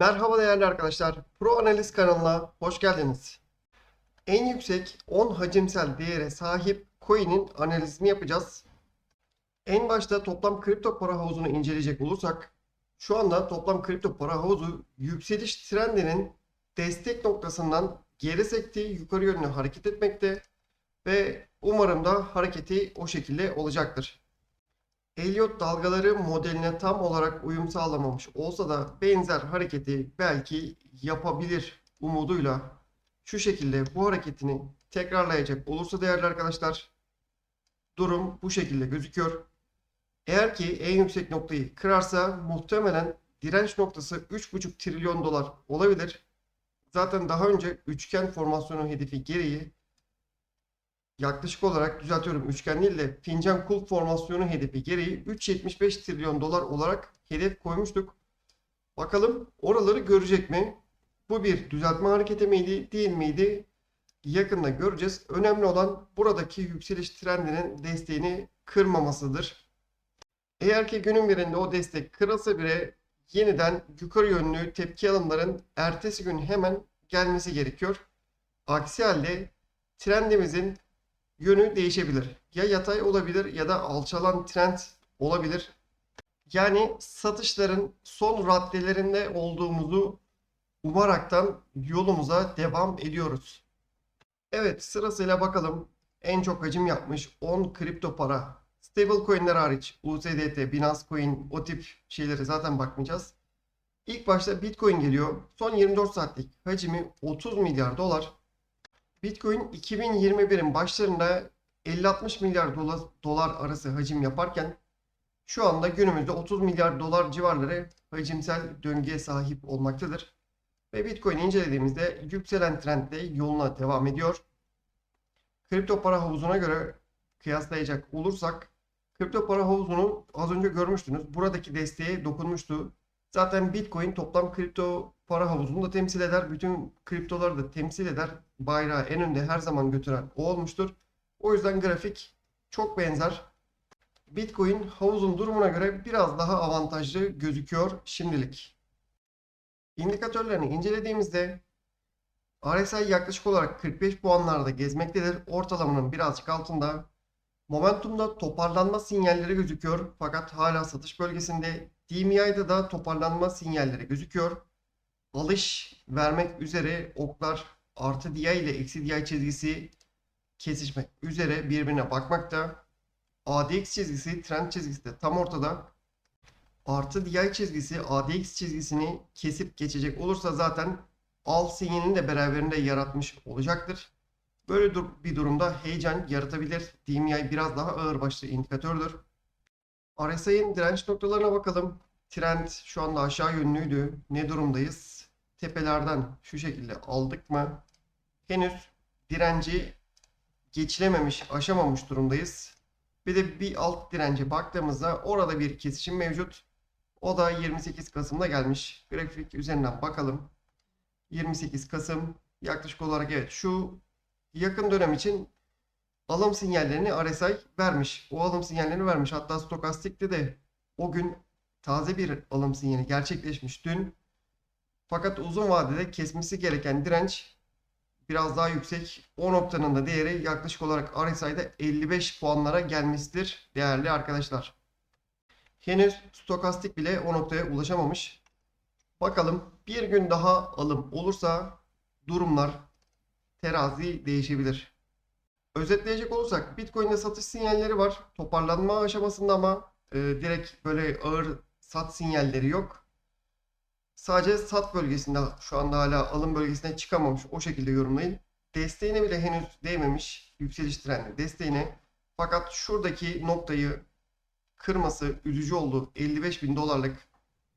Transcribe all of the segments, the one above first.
Merhaba değerli arkadaşlar. Pro Analiz kanalına hoş geldiniz. En yüksek 10 hacimsel değere sahip coin'in analizini yapacağız. En başta toplam kripto para havuzunu inceleyecek olursak şu anda toplam kripto para havuzu yükseliş trendinin destek noktasından geri sekti, yukarı yönlü hareket etmekte ve umarım da hareketi o şekilde olacaktır. Elliot dalgaları modeline tam olarak uyum sağlamamış olsa da benzer hareketi belki yapabilir umuduyla şu şekilde bu hareketini tekrarlayacak olursa değerli arkadaşlar durum bu şekilde gözüküyor. Eğer ki en yüksek noktayı kırarsa muhtemelen direnç noktası 3,5 trilyon dolar olabilir. Zaten daha önce üçgen formasyonu hedefi gereği yaklaşık olarak düzeltiyorum üçgen değil de fincan kulp formasyonu hedefi gereği 3.75 trilyon dolar olarak hedef koymuştuk. Bakalım oraları görecek mi? Bu bir düzeltme hareketi miydi değil miydi? Yakında göreceğiz. Önemli olan buradaki yükseliş trendinin desteğini kırmamasıdır. Eğer ki günün birinde o destek kırılsa bile yeniden yukarı yönlü tepki alımların ertesi gün hemen gelmesi gerekiyor. Aksi halde trendimizin yönü değişebilir. Ya yatay olabilir ya da alçalan trend olabilir. Yani satışların son raddelerinde olduğumuzu umaraktan yolumuza devam ediyoruz. Evet sırasıyla bakalım en çok hacim yapmış 10 kripto para. Stable coinler hariç USDT, Binance Coin o tip şeylere zaten bakmayacağız. İlk başta Bitcoin geliyor. Son 24 saatlik hacmi 30 milyar dolar. Bitcoin 2021'in başlarında 50-60 milyar dolar, dolar arası hacim yaparken şu anda günümüzde 30 milyar dolar civarları hacimsel döngüye sahip olmaktadır. Ve Bitcoin'i incelediğimizde yükselen trendle yoluna devam ediyor. Kripto para havuzuna göre kıyaslayacak olursak kripto para havuzunu az önce görmüştünüz. Buradaki desteğe dokunmuştu. Zaten Bitcoin toplam kripto para havuzunu da temsil eder. Bütün kriptoları da temsil eder. Bayrağı en önde her zaman götüren o olmuştur. O yüzden grafik çok benzer. Bitcoin havuzun durumuna göre biraz daha avantajlı gözüküyor şimdilik. İndikatörlerini incelediğimizde RSI yaklaşık olarak 45 puanlarda gezmektedir. Ortalamanın birazcık altında. Momentumda toparlanma sinyalleri gözüküyor fakat hala satış bölgesinde. DMI'de da toparlanma sinyalleri gözüküyor. Alış vermek üzere oklar artı DI ile eksi DI çizgisi kesişmek üzere birbirine bakmakta. ADX çizgisi trend çizgisi de tam ortada. Artı DI çizgisi ADX çizgisini kesip geçecek olursa zaten al sinyalini de beraberinde yaratmış olacaktır. Böyle bir durumda heyecan yaratabilir. DMI biraz daha ağırbaşlı indikatördür. RSI'nin direnç noktalarına bakalım. Trend şu anda aşağı yönlüydü. Ne durumdayız? Tepelerden şu şekilde aldık mı? Henüz direnci geçilememiş, aşamamış durumdayız. Bir de bir alt dirence baktığımızda orada bir kesişim mevcut. O da 28 Kasım'da gelmiş. Grafik üzerinden bakalım. 28 Kasım yaklaşık olarak evet şu yakın dönem için alım sinyallerini RSI vermiş. O alım sinyallerini vermiş. Hatta stokastikte de o gün taze bir alım sinyali gerçekleşmiş dün. Fakat uzun vadede kesmesi gereken direnç biraz daha yüksek. O noktanın da değeri yaklaşık olarak RSI'de 55 puanlara gelmiştir değerli arkadaşlar. Henüz stokastik bile o noktaya ulaşamamış. Bakalım bir gün daha alım olursa durumlar terazi değişebilir. Özetleyecek olursak Bitcoin'de satış sinyalleri var. Toparlanma aşamasında ama e, direkt böyle ağır sat sinyalleri yok. Sadece sat bölgesinde şu anda hala alım bölgesine çıkamamış. O şekilde yorumlayın. Desteğine bile henüz değmemiş. Yükseliş trendi desteğine. Fakat şuradaki noktayı kırması üzücü oldu. 55 bin dolarlık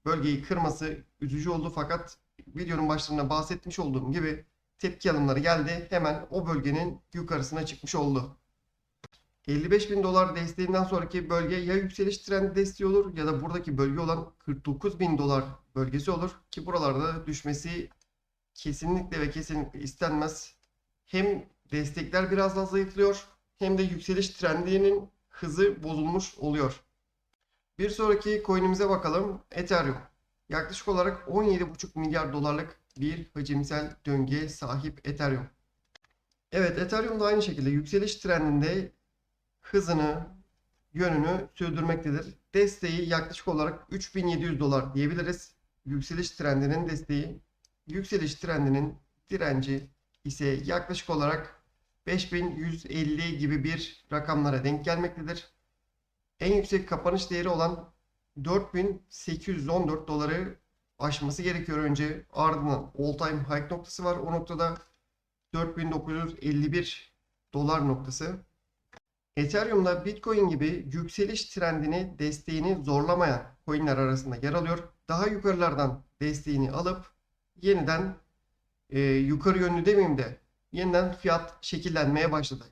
bölgeyi kırması üzücü oldu. Fakat videonun başlarında bahsetmiş olduğum gibi tepki alımları geldi. Hemen o bölgenin yukarısına çıkmış oldu. 55 bin dolar desteğinden sonraki bölge ya yükseliş trendi desteği olur ya da buradaki bölge olan 49 bin dolar bölgesi olur. Ki buralarda düşmesi kesinlikle ve kesinlikle istenmez. Hem destekler biraz daha zayıflıyor hem de yükseliş trendinin hızı bozulmuş oluyor. Bir sonraki coin'imize bakalım. Ethereum. Yaklaşık olarak 17,5 milyar dolarlık bir hacimsel döngüye sahip Ethereum. Evet, Ethereum da aynı şekilde yükseliş trendinde hızını, yönünü sürdürmektedir. Desteği yaklaşık olarak 3700 dolar diyebiliriz. Yükseliş trendinin desteği. Yükseliş trendinin direnci ise yaklaşık olarak 5150 gibi bir rakamlara denk gelmektedir. En yüksek kapanış değeri olan 4814 doları aşması gerekiyor önce. Ardından all time high noktası var. O noktada 4951 dolar noktası. Ethereum'da Bitcoin gibi yükseliş trendini, desteğini zorlamayan coinler arasında yer alıyor. Daha yukarılardan desteğini alıp yeniden e, yukarı yönlü demeyeyim de yeniden fiyat şekillenmeye başladı.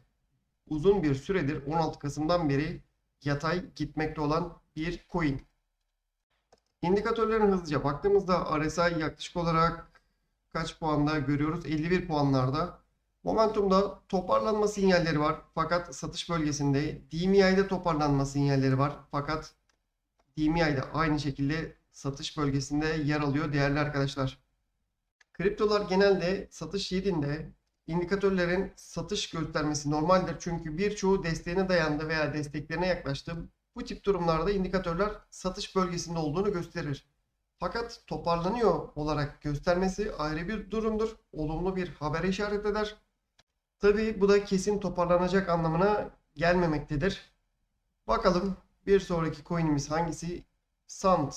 Uzun bir süredir 16 Kasım'dan beri yatay gitmekte olan bir coin. İndikatörlerin hızlıca baktığımızda RSI yaklaşık olarak kaç puanda görüyoruz? 51 puanlarda. Momentum'da toparlanma sinyalleri var fakat satış bölgesinde. DMI'de toparlanma sinyalleri var fakat DMI'de aynı şekilde satış bölgesinde yer alıyor değerli arkadaşlar. Kriptolar genelde satış yerinde indikatörlerin satış göstermesi normaldir. Çünkü birçoğu desteğine dayandı veya desteklerine yaklaştı. Bu tip durumlarda indikatörler satış bölgesinde olduğunu gösterir. Fakat toparlanıyor olarak göstermesi ayrı bir durumdur. Olumlu bir haber işaret eder. Tabii bu da kesin toparlanacak anlamına gelmemektedir. Bakalım bir sonraki coin'imiz hangisi? Sand.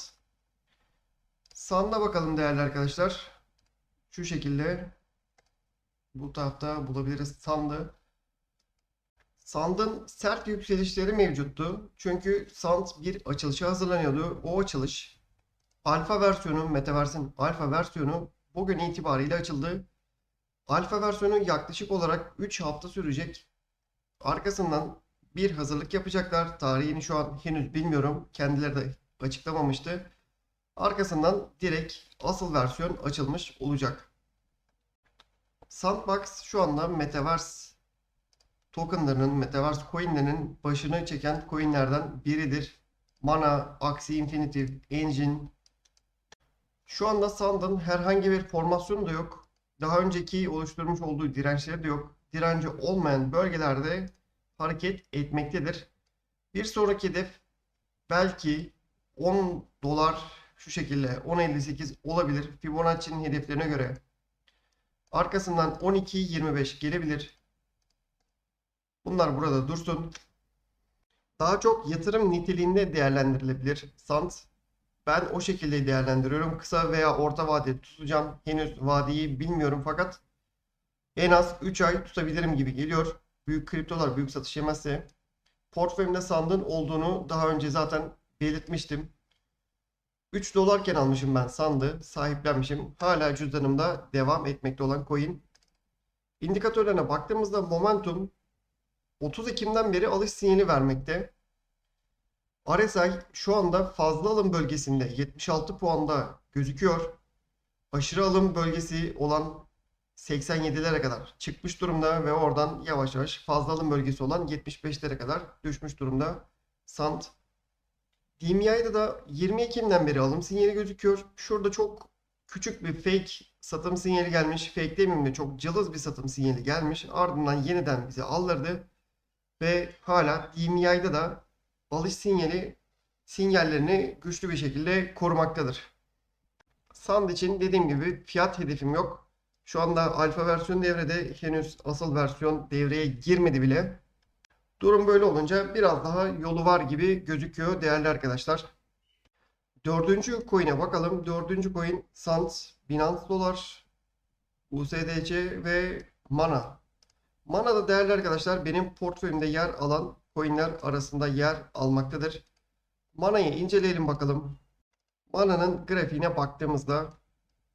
Sand'a bakalım değerli arkadaşlar. Şu şekilde bu tarafta bulabiliriz Sand'ı. Sand'ın sert yükselişleri mevcuttu. Çünkü Sand bir açılışa hazırlanıyordu. O açılış alfa versiyonu, Metaverse'in alfa versiyonu bugün itibariyle açıldı. Alfa versiyonu yaklaşık olarak 3 hafta sürecek. Arkasından bir hazırlık yapacaklar. Tarihini şu an henüz bilmiyorum. Kendileri de açıklamamıştı. Arkasından direkt asıl versiyon açılmış olacak. Sandbox şu anda Metaverse tokenlarının, Metaverse coinlerinin başını çeken coinlerden biridir. Mana, Axie Infinity, Engine. Şu anda Sand'ın herhangi bir formasyonu da yok. Daha önceki oluşturmuş olduğu dirençleri de yok. Direnci olmayan bölgelerde hareket etmektedir. Bir sonraki hedef belki 10 dolar şu şekilde 10.58 olabilir. Fibonacci'nin hedeflerine göre. Arkasından 12.25 gelebilir. Bunlar burada dursun. Daha çok yatırım niteliğinde değerlendirilebilir. Sand ben o şekilde değerlendiriyorum. Kısa veya orta vade tutacağım. Henüz vadeyi bilmiyorum fakat en az 3 ay tutabilirim gibi geliyor. Büyük kriptolar büyük satış yemezse. Portföyümde sandığın olduğunu daha önce zaten belirtmiştim. 3 dolarken almışım ben sandı. Sahiplenmişim. Hala cüzdanımda devam etmekte olan coin. İndikatörlerine baktığımızda momentum 30 Ekim'den beri alış sinyali vermekte. RSI şu anda fazla alım bölgesinde 76 puanda gözüküyor. Aşırı alım bölgesi olan 87'lere kadar çıkmış durumda ve oradan yavaş yavaş fazla alım bölgesi olan 75'lere kadar düşmüş durumda. Sand. DMI'de da 20 Ekim'den beri alım sinyali gözüküyor. Şurada çok küçük bir fake satım sinyali gelmiş. Fake demeyeyim de çok cılız bir satım sinyali gelmiş. Ardından yeniden bizi aldırdı. Ve hala DMI'de da alış sinyali sinyallerini güçlü bir şekilde korumaktadır. Sand için dediğim gibi fiyat hedefim yok. Şu anda alfa versiyon devrede henüz asıl versiyon devreye girmedi bile. Durum böyle olunca biraz daha yolu var gibi gözüküyor değerli arkadaşlar. Dördüncü coin'e bakalım. Dördüncü coin Sand, Binance Dolar, USDC ve Mana. Mana da değerli arkadaşlar benim portföyümde yer alan coinler arasında yer almaktadır. Mana'yı inceleyelim bakalım. Mana'nın grafiğine baktığımızda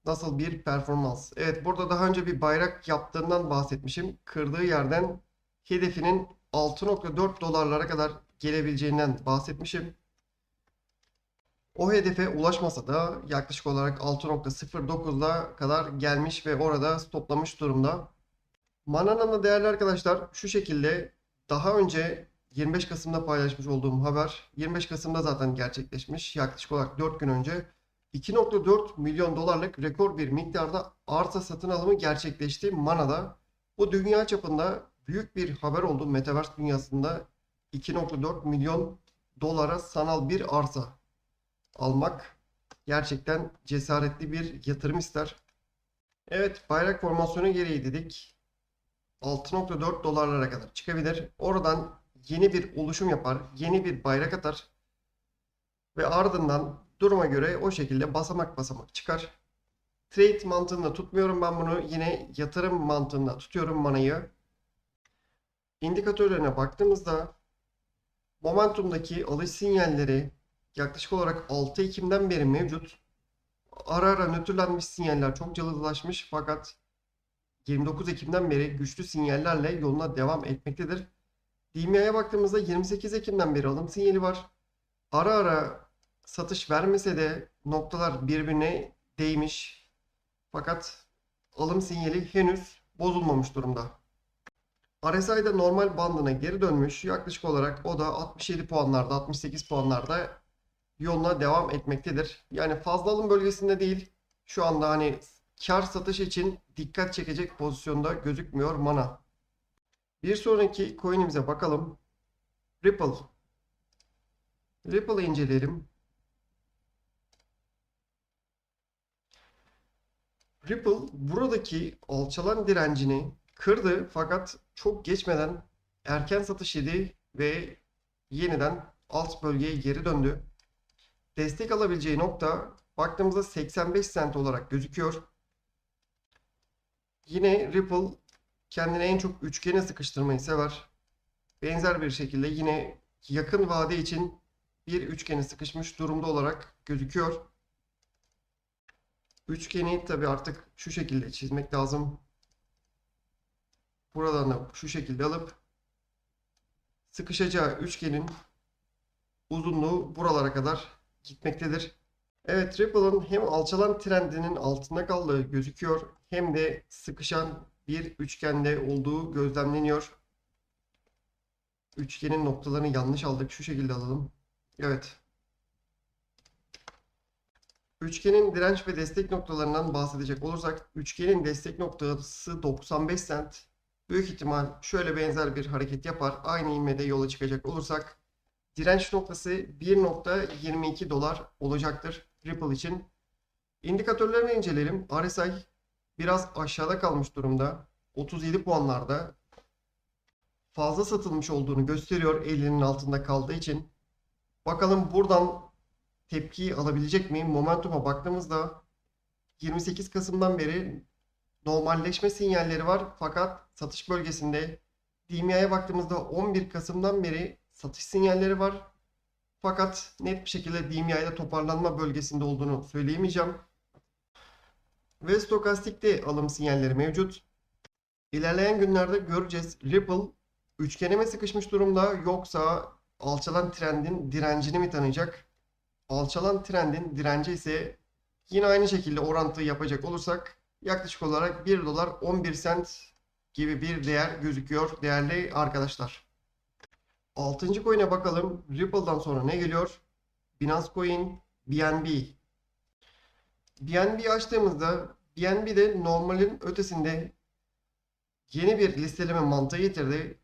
nasıl bir performans. Evet burada daha önce bir bayrak yaptığından bahsetmişim. Kırdığı yerden hedefinin 6.4 dolarlara kadar gelebileceğinden bahsetmişim. O hedefe ulaşmasa da yaklaşık olarak 6.09'la kadar gelmiş ve orada stoplamış durumda. Mana'nın da değerli arkadaşlar şu şekilde daha önce 25 Kasım'da paylaşmış olduğum haber 25 Kasım'da zaten gerçekleşmiş. Yaklaşık olarak 4 gün önce 2.4 milyon dolarlık rekor bir miktarda arsa satın alımı gerçekleşti Mana'da. Bu dünya çapında büyük bir haber oldu. Metaverse dünyasında 2.4 milyon dolara sanal bir arsa almak gerçekten cesaretli bir yatırım ister. Evet, bayrak formasyonu gereği dedik. 6.4 dolarlara kadar çıkabilir. Oradan yeni bir oluşum yapar, yeni bir bayrak atar ve ardından duruma göre o şekilde basamak basamak çıkar. Trade mantığında tutmuyorum ben bunu. Yine yatırım mantığında tutuyorum manayı. İndikatörlerine baktığımızda Momentum'daki alış sinyalleri yaklaşık olarak 6 Ekim'den beri mevcut. Ara ara nötrlenmiş sinyaller çok cılızlaşmış fakat 29 Ekim'den beri güçlü sinyallerle yoluna devam etmektedir. DMA'ya baktığımızda 28 Ekim'den beri alım sinyali var. Ara ara satış vermese de noktalar birbirine değmiş. Fakat alım sinyali henüz bozulmamış durumda. RSI'de normal bandına geri dönmüş. Yaklaşık olarak o da 67 puanlarda, 68 puanlarda yoluna devam etmektedir. Yani fazla alım bölgesinde değil. Şu anda hani kar satış için dikkat çekecek pozisyonda gözükmüyor Mana. Bir sonraki coin'imize bakalım. Ripple. Ripple'ı inceleyelim. Ripple buradaki alçalan direncini kırdı fakat çok geçmeden erken satış yedi ve yeniden alt bölgeye geri döndü. Destek alabileceği nokta baktığımızda 85 cent olarak gözüküyor. Yine Ripple kendini en çok üçgene sıkıştırmayı sever. Benzer bir şekilde yine yakın vade için bir üçgene sıkışmış durumda olarak gözüküyor. Üçgeni tabi artık şu şekilde çizmek lazım. Buradan da şu şekilde alıp sıkışacağı üçgenin uzunluğu buralara kadar gitmektedir. Evet Ripple'ın hem alçalan trendinin altında kaldığı gözüküyor hem de sıkışan bir üçgende olduğu gözlemleniyor. Üçgenin noktalarını yanlış aldık. Şu şekilde alalım. Evet. Üçgenin direnç ve destek noktalarından bahsedecek olursak üçgenin destek noktası 95 cent. Büyük ihtimal şöyle benzer bir hareket yapar. Aynı ivmede yola çıkacak olursak direnç noktası 1.22 dolar olacaktır Ripple için. İndikatörlerini inceleyelim. RSI biraz aşağıda kalmış durumda. 37 puanlarda. Fazla satılmış olduğunu gösteriyor 50'nin altında kaldığı için. Bakalım buradan tepkiyi alabilecek mi? Momentum'a baktığımızda 28 Kasım'dan beri normalleşme sinyalleri var. Fakat satış bölgesinde DMA'ya baktığımızda 11 Kasım'dan beri satış sinyalleri var. Fakat net bir şekilde DMA'da toparlanma bölgesinde olduğunu söyleyemeyeceğim. Ve stokastikte alım sinyalleri mevcut. İlerleyen günlerde göreceğiz. Ripple üçgene mi sıkışmış durumda yoksa alçalan trendin direncini mi tanıyacak? Alçalan trendin direnci ise yine aynı şekilde orantı yapacak olursak yaklaşık olarak 1 dolar 11 cent gibi bir değer gözüküyor değerli arkadaşlar. 6. coin'e bakalım. Ripple'dan sonra ne geliyor? Binance Coin, BNB. BNB açtığımızda BNB normalin ötesinde yeni bir listeleme mantığı getirdi.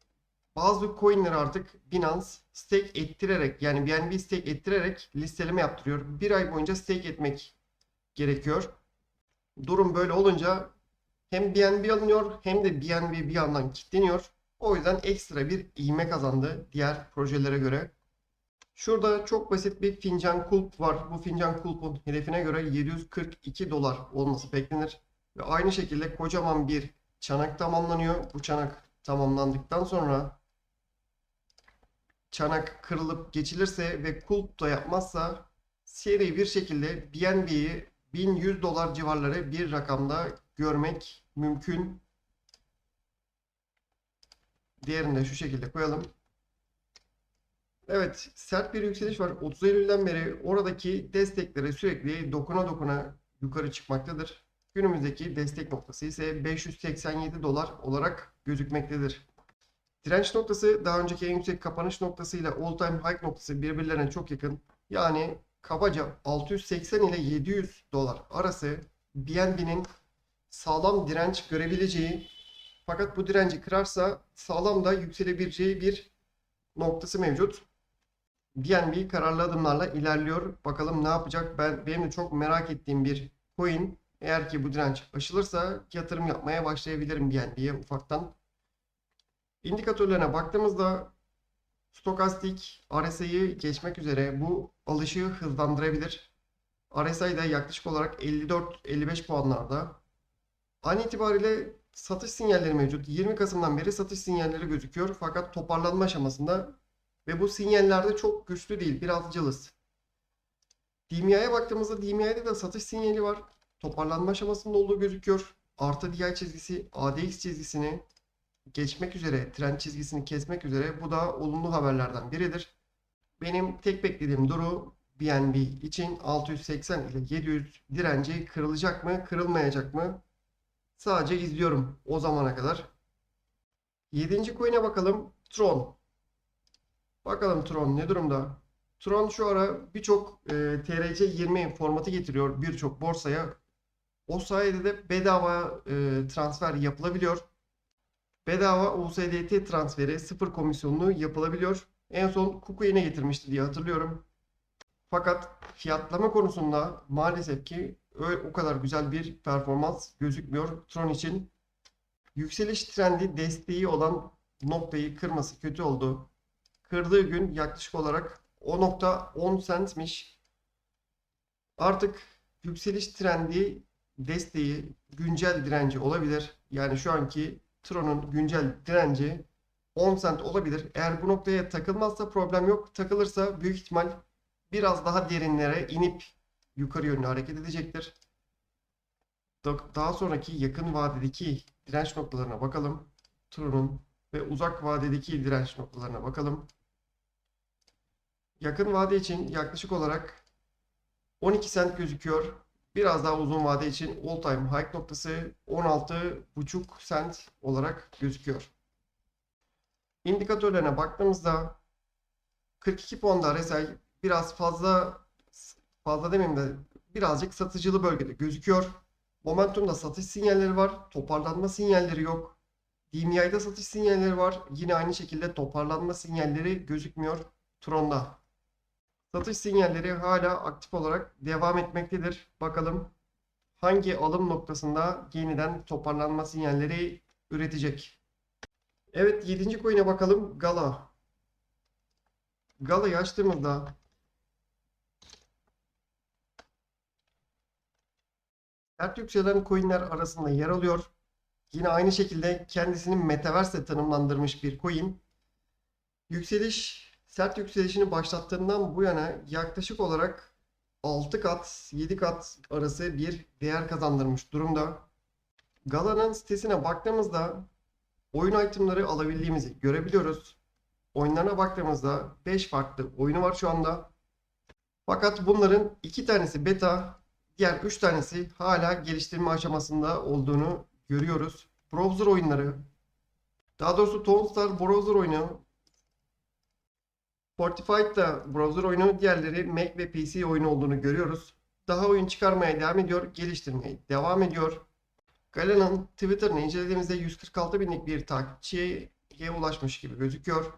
Bazı coinleri artık Binance stake ettirerek yani BNB stake ettirerek listeleme yaptırıyor. Bir ay boyunca stake etmek gerekiyor. Durum böyle olunca hem BNB alınıyor hem de BNB bir yandan kilitleniyor. O yüzden ekstra bir ivme kazandı diğer projelere göre. Şurada çok basit bir fincan kulp var. Bu fincan kulpun hedefine göre 742 dolar olması beklenir. Ve aynı şekilde kocaman bir çanak tamamlanıyor. Bu çanak tamamlandıktan sonra çanak kırılıp geçilirse ve kulp da yapmazsa seri bir şekilde BNB'yi 1100 dolar civarları bir rakamda görmek mümkün. Diğerini de şu şekilde koyalım. Evet, sert bir yükseliş var. 30 Eylül'den beri oradaki destekleri sürekli dokuna dokuna yukarı çıkmaktadır. Günümüzdeki destek noktası ise 587 dolar olarak gözükmektedir. Direnç noktası daha önceki en yüksek kapanış noktasıyla all time high noktası birbirlerine çok yakın. Yani kabaca 680 ile 700 dolar arası BNB'nin sağlam direnç görebileceği fakat bu direnci kırarsa sağlam da yükselebileceği bir noktası mevcut. BNB kararlı adımlarla ilerliyor. Bakalım ne yapacak? Ben benim de çok merak ettiğim bir coin. Eğer ki bu direnç aşılırsa yatırım yapmaya başlayabilirim BNB'ye ufaktan. İndikatörlerine baktığımızda stokastik RSI'yi geçmek üzere bu alışı hızlandırabilir. RSI de yaklaşık olarak 54-55 puanlarda. An itibariyle satış sinyalleri mevcut. 20 Kasım'dan beri satış sinyalleri gözüküyor. Fakat toparlanma aşamasında ve bu sinyallerde çok güçlü değil. Biraz cılız. DMA'ya baktığımızda DMA'de de satış sinyali var. Toparlanma aşamasında olduğu gözüküyor. Artı DI çizgisi ADX çizgisini geçmek üzere, trend çizgisini kesmek üzere. Bu da olumlu haberlerden biridir. Benim tek beklediğim duru BNB için 680 ile 700 direnci kırılacak mı, kırılmayacak mı? Sadece izliyorum o zamana kadar. 7. coin'e bakalım. Tron. Bakalım Tron ne durumda? Tron şu ara birçok e, TRC20 formatı getiriyor birçok borsaya. O sayede de bedava e, transfer yapılabiliyor. Bedava USDT transferi sıfır komisyonlu yapılabiliyor. En son KuCoin'e getirmişti diye hatırlıyorum. Fakat fiyatlama konusunda maalesef ki öyle, o kadar güzel bir performans gözükmüyor Tron için. Yükseliş trendi desteği olan noktayı kırması kötü oldu. Kırdığı gün yaklaşık olarak o nokta 10 centmiş. Artık yükseliş trendi desteği güncel direnci olabilir. Yani şu anki Tron'un güncel direnci 10 cent olabilir. Eğer bu noktaya takılmazsa problem yok. Takılırsa büyük ihtimal biraz daha derinlere inip yukarı yönlü hareket edecektir. Da- Daha sonraki yakın vadedeki direnç noktalarına bakalım. Tron'un ve uzak vadedeki direnç noktalarına bakalım. Yakın vade için yaklaşık olarak 12 cent gözüküyor. Biraz daha uzun vade için all time high noktası 16,5 cent olarak gözüküyor. İndikatörlerine baktığımızda 42 puanda RSI biraz fazla fazla demeyeyim de birazcık satıcılı bölgede gözüküyor. Momentum'da satış sinyalleri var. Toparlanma sinyalleri yok. DMI'de satış sinyalleri var. Yine aynı şekilde toparlanma sinyalleri gözükmüyor Tron'da. Satış sinyalleri hala aktif olarak devam etmektedir. Bakalım hangi alım noktasında yeniden toparlanma sinyalleri üretecek. Evet 7. coin'e bakalım. Gala. Gala'yı açtığımızda sert yükselen coin'ler arasında yer alıyor. Yine aynı şekilde kendisini Metaverse tanımlandırmış bir coin. Yükseliş, sert yükselişini başlattığından bu yana yaklaşık olarak 6 kat, 7 kat arası bir değer kazandırmış durumda. Gala'nın sitesine baktığımızda oyun itemları alabildiğimizi görebiliyoruz. Oyunlarına baktığımızda 5 farklı oyunu var şu anda. Fakat bunların 2 tanesi beta, diğer 3 tanesi hala geliştirme aşamasında olduğunu görüyoruz. Browser oyunları, daha doğrusu Townstar browser oyunu, Fortified da browser oyunu, diğerleri Mac ve PC oyunu olduğunu görüyoruz. Daha oyun çıkarmaya devam ediyor, geliştirmeye devam ediyor. Gala'nın Twitter'ını incelediğimizde 146 binlik bir takipçiye ulaşmış gibi gözüküyor.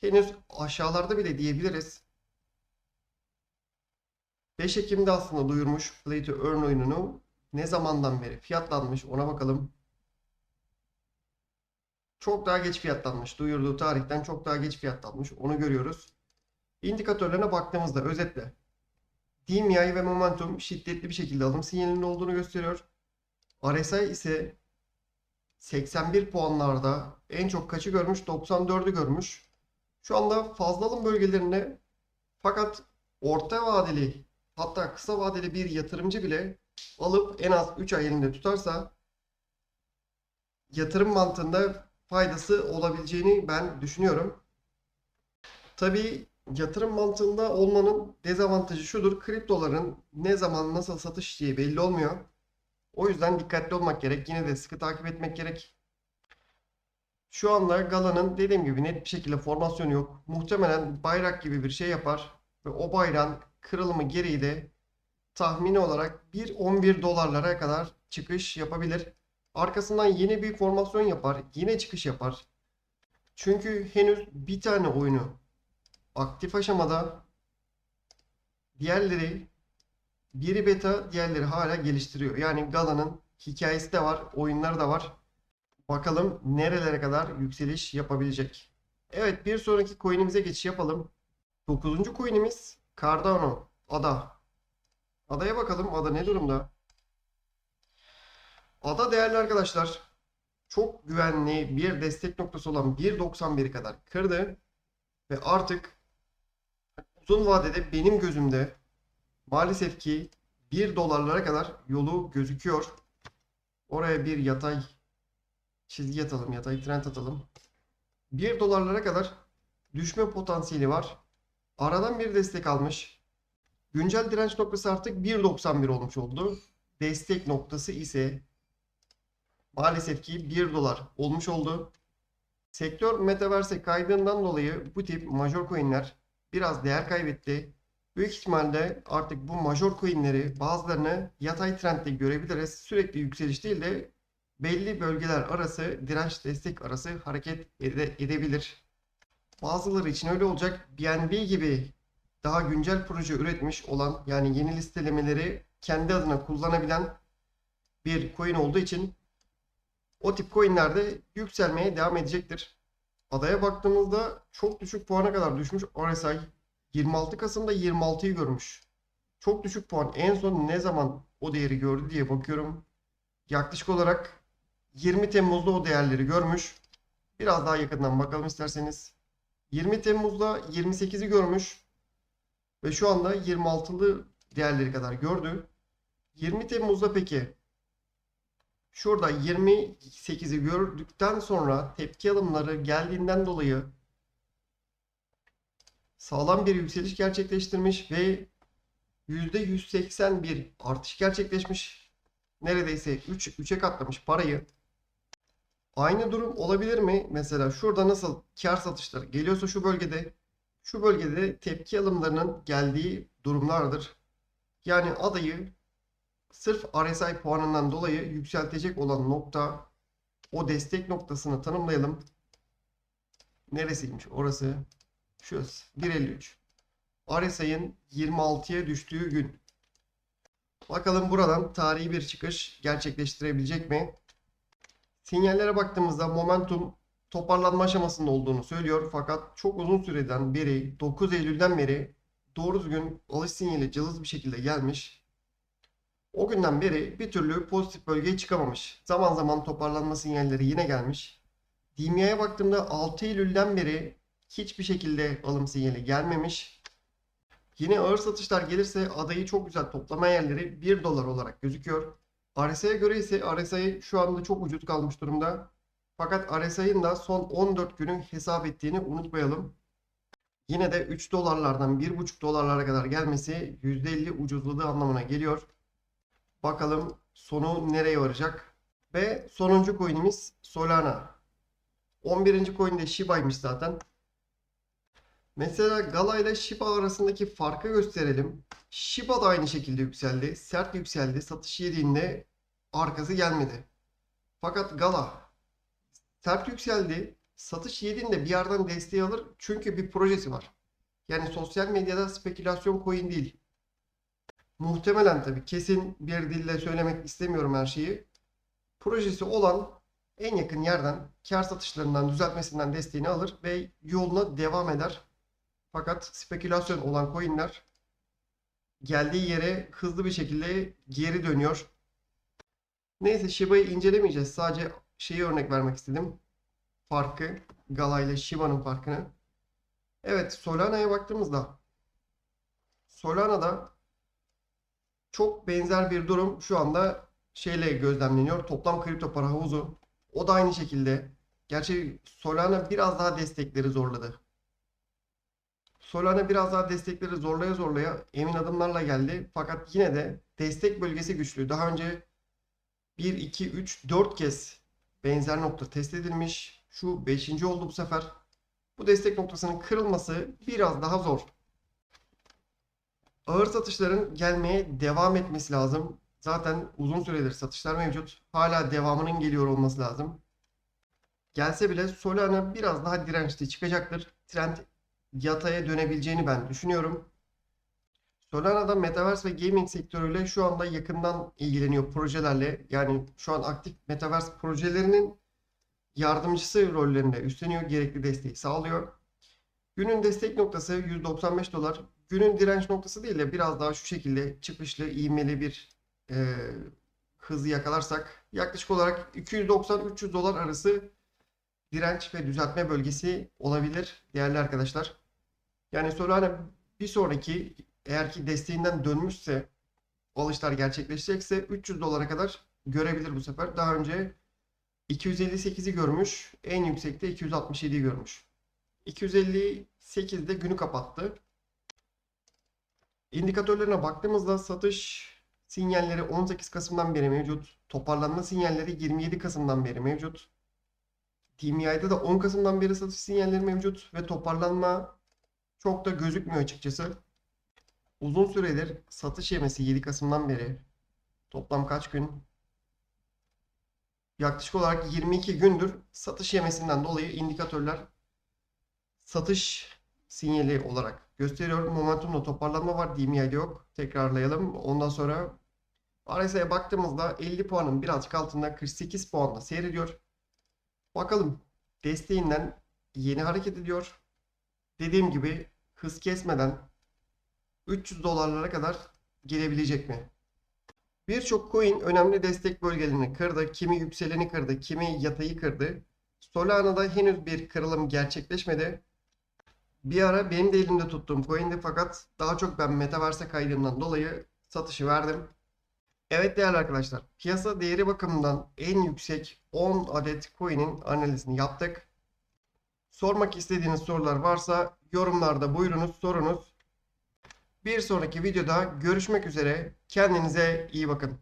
Henüz aşağılarda bile diyebiliriz. 5 Ekim'de aslında duyurmuş Play to Earn oyununu. Ne zamandan beri fiyatlanmış ona bakalım. Çok daha geç fiyatlanmış. Duyurduğu tarihten çok daha geç fiyatlanmış. Onu görüyoruz. İndikatörlerine baktığımızda özetle DMI ve momentum şiddetli bir şekilde alım sinyalinin olduğunu gösteriyor. RSI ise 81 puanlarda en çok kaçı görmüş? 94'ü görmüş. Şu anda fazla alım bölgelerinde fakat orta vadeli hatta kısa vadeli bir yatırımcı bile alıp en az 3 ay elinde tutarsa yatırım mantığında faydası olabileceğini ben düşünüyorum. Tabii yatırım mantığında olmanın dezavantajı şudur. Kriptoların ne zaman nasıl satış diye belli olmuyor. O yüzden dikkatli olmak gerek. Yine de sıkı takip etmek gerek. Şu anda Gala'nın dediğim gibi net bir şekilde formasyonu yok. Muhtemelen bayrak gibi bir şey yapar ve o bayrağın kırılımı gereği de tahmini olarak 1.11 dolarlara kadar çıkış yapabilir. Arkasından yeni bir formasyon yapar. Yine çıkış yapar. Çünkü henüz bir tane oyunu aktif aşamada. Diğerleri biri beta, diğerleri hala geliştiriyor. Yani Gala'nın hikayesi de var, oyunları da var. Bakalım nerelere kadar yükseliş yapabilecek. Evet bir sonraki coin'imize geçiş yapalım. 9. coin'imiz Cardano. Ada. Adaya bakalım. Ada ne durumda? Ada değerli arkadaşlar. Çok güvenli bir destek noktası olan 1.91'i kadar kırdı. Ve artık uzun vadede benim gözümde maalesef ki 1 dolarlara kadar yolu gözüküyor. Oraya bir yatay çizgi atalım, yatay trend atalım. 1 dolarlara kadar düşme potansiyeli var. Aradan bir destek almış. Güncel direnç noktası artık 1.91 olmuş oldu. Destek noktası ise maalesef ki 1 dolar olmuş oldu. Sektör metaverse kaydığından dolayı bu tip major coinler biraz değer kaybetti. Büyük ihtimalle artık bu major coinleri bazılarını yatay trendde görebiliriz. Sürekli yükseliş değil de belli bölgeler arası direnç destek arası hareket ede- edebilir. Bazıları için öyle olacak. BNB gibi daha güncel proje üretmiş olan yani yeni listelemeleri kendi adına kullanabilen bir coin olduğu için o tip coinler de yükselmeye devam edecektir. Adaya baktığımızda çok düşük puana kadar düşmüş RSI 26 Kasım'da 26'yı görmüş. Çok düşük puan. En son ne zaman o değeri gördü diye bakıyorum. Yaklaşık olarak 20 Temmuz'da o değerleri görmüş. Biraz daha yakından bakalım isterseniz. 20 Temmuz'da 28'i görmüş. Ve şu anda 26'lı değerleri kadar gördü. 20 Temmuz'da peki şurada 28'i gördükten sonra tepki alımları geldiğinden dolayı sağlam bir yükseliş gerçekleştirmiş ve %181 artış gerçekleşmiş. Neredeyse 3 3'e katlamış parayı. Aynı durum olabilir mi? Mesela şurada nasıl kar satışları geliyorsa şu bölgede şu bölgede tepki alımlarının geldiği durumlardır. Yani adayı sırf RSI puanından dolayı yükseltecek olan nokta o destek noktasını tanımlayalım. Neresiymiş orası? Şurası 1.53. RSI'nin 26'ya düştüğü gün. Bakalım buradan tarihi bir çıkış gerçekleştirebilecek mi? Sinyallere baktığımızda momentum toparlanma aşamasında olduğunu söylüyor. Fakat çok uzun süreden beri 9 Eylül'den beri doğru düzgün alış sinyali cılız bir şekilde gelmiş. O günden beri bir türlü pozitif bölgeye çıkamamış. Zaman zaman toparlanma sinyalleri yine gelmiş. DMA'ya baktığımda 6 Eylül'den beri hiçbir şekilde alım sinyali gelmemiş. Yine ağır satışlar gelirse adayı çok güzel toplama yerleri 1 dolar olarak gözüküyor. RSI'ye göre ise RSI şu anda çok ucuz kalmış durumda. Fakat RSI'nin da son 14 günü hesap ettiğini unutmayalım. Yine de 3 dolarlardan 1,5 dolarlara kadar gelmesi %50 ucuzladığı anlamına geliyor. Bakalım sonu nereye varacak? Ve sonuncu coin'imiz Solana. 11. coin de Shiba'ymış zaten. Mesela Gala ile Shiba arasındaki farkı gösterelim. Shiba da aynı şekilde yükseldi. Sert yükseldi. Satış yediğinde arkası gelmedi. Fakat Gala sert yükseldi. Satış yediğinde bir yerden desteği alır. Çünkü bir projesi var. Yani sosyal medyada spekülasyon coin değil. Muhtemelen tabii kesin bir dille söylemek istemiyorum her şeyi. Projesi olan en yakın yerden kar satışlarından düzeltmesinden desteğini alır ve yoluna devam eder. Fakat spekülasyon olan coinler geldiği yere hızlı bir şekilde geri dönüyor. Neyse Shiba'yı incelemeyeceğiz. Sadece şeyi örnek vermek istedim. Farkı. Gala ile Shiba'nın farkını. Evet Solana'ya baktığımızda Solana'da çok benzer bir durum şu anda şeyle gözlemleniyor. Toplam kripto para havuzu. O da aynı şekilde. Gerçi Solana biraz daha destekleri zorladı. Solana biraz daha destekleri zorlaya zorlaya emin adımlarla geldi. Fakat yine de destek bölgesi güçlü. Daha önce 1, 2, 3, 4 kez benzer nokta test edilmiş. Şu 5. oldu bu sefer. Bu destek noktasının kırılması biraz daha zor. Ağır satışların gelmeye devam etmesi lazım. Zaten uzun süredir satışlar mevcut. Hala devamının geliyor olması lazım. Gelse bile Solana biraz daha dirençli çıkacaktır. Trend yataya dönebileceğini ben düşünüyorum. Solana'da Metaverse ve gaming sektörüyle şu anda yakından ilgileniyor projelerle. Yani şu an aktif Metaverse projelerinin yardımcısı rollerinde üstleniyor. Gerekli desteği sağlıyor. Günün destek noktası 195 dolar. Günün direnç noktası değil de biraz daha şu şekilde çıkışlı, ivmeli bir e, hızı yakalarsak yaklaşık olarak 290-300 dolar arası direnç ve düzeltme bölgesi olabilir değerli arkadaşlar. Yani Solana bir sonraki eğer ki desteğinden dönmüşse alışlar gerçekleşecekse 300 dolara kadar görebilir bu sefer. Daha önce 258'i görmüş. En yüksekte 267'yi görmüş. 258'de günü kapattı. İndikatörlerine baktığımızda satış sinyalleri 18 Kasım'dan beri mevcut. Toparlanma sinyalleri 27 Kasım'dan beri mevcut. TMI'de de 10 Kasım'dan beri satış sinyalleri mevcut ve toparlanma çok da gözükmüyor açıkçası. Uzun süredir satış yemesi 7 Kasım'dan beri. Toplam kaç gün? Yaklaşık olarak 22 gündür satış yemesinden dolayı indikatörler satış sinyali olarak gösteriyor. Momentumda toparlanma var. DMI'de yok. Tekrarlayalım. Ondan sonra RSI'ye baktığımızda 50 puanın birazcık altında 48 puanla seyrediyor. Bakalım desteğinden yeni hareket ediyor. Dediğim gibi hız kesmeden 300 dolarlara kadar gelebilecek mi? Birçok coin önemli destek bölgelerini kırdı. Kimi yükseleni kırdı, kimi yatayı kırdı. Solana'da henüz bir kırılım gerçekleşmedi. Bir ara benim de elimde tuttuğum coin'di fakat daha çok ben Metaverse'e kaydığımdan dolayı satışı verdim. Evet değerli arkadaşlar, piyasa değeri bakımından en yüksek 10 adet coin'in analizini yaptık. Sormak istediğiniz sorular varsa yorumlarda buyurunuz, sorunuz. Bir sonraki videoda görüşmek üzere. Kendinize iyi bakın.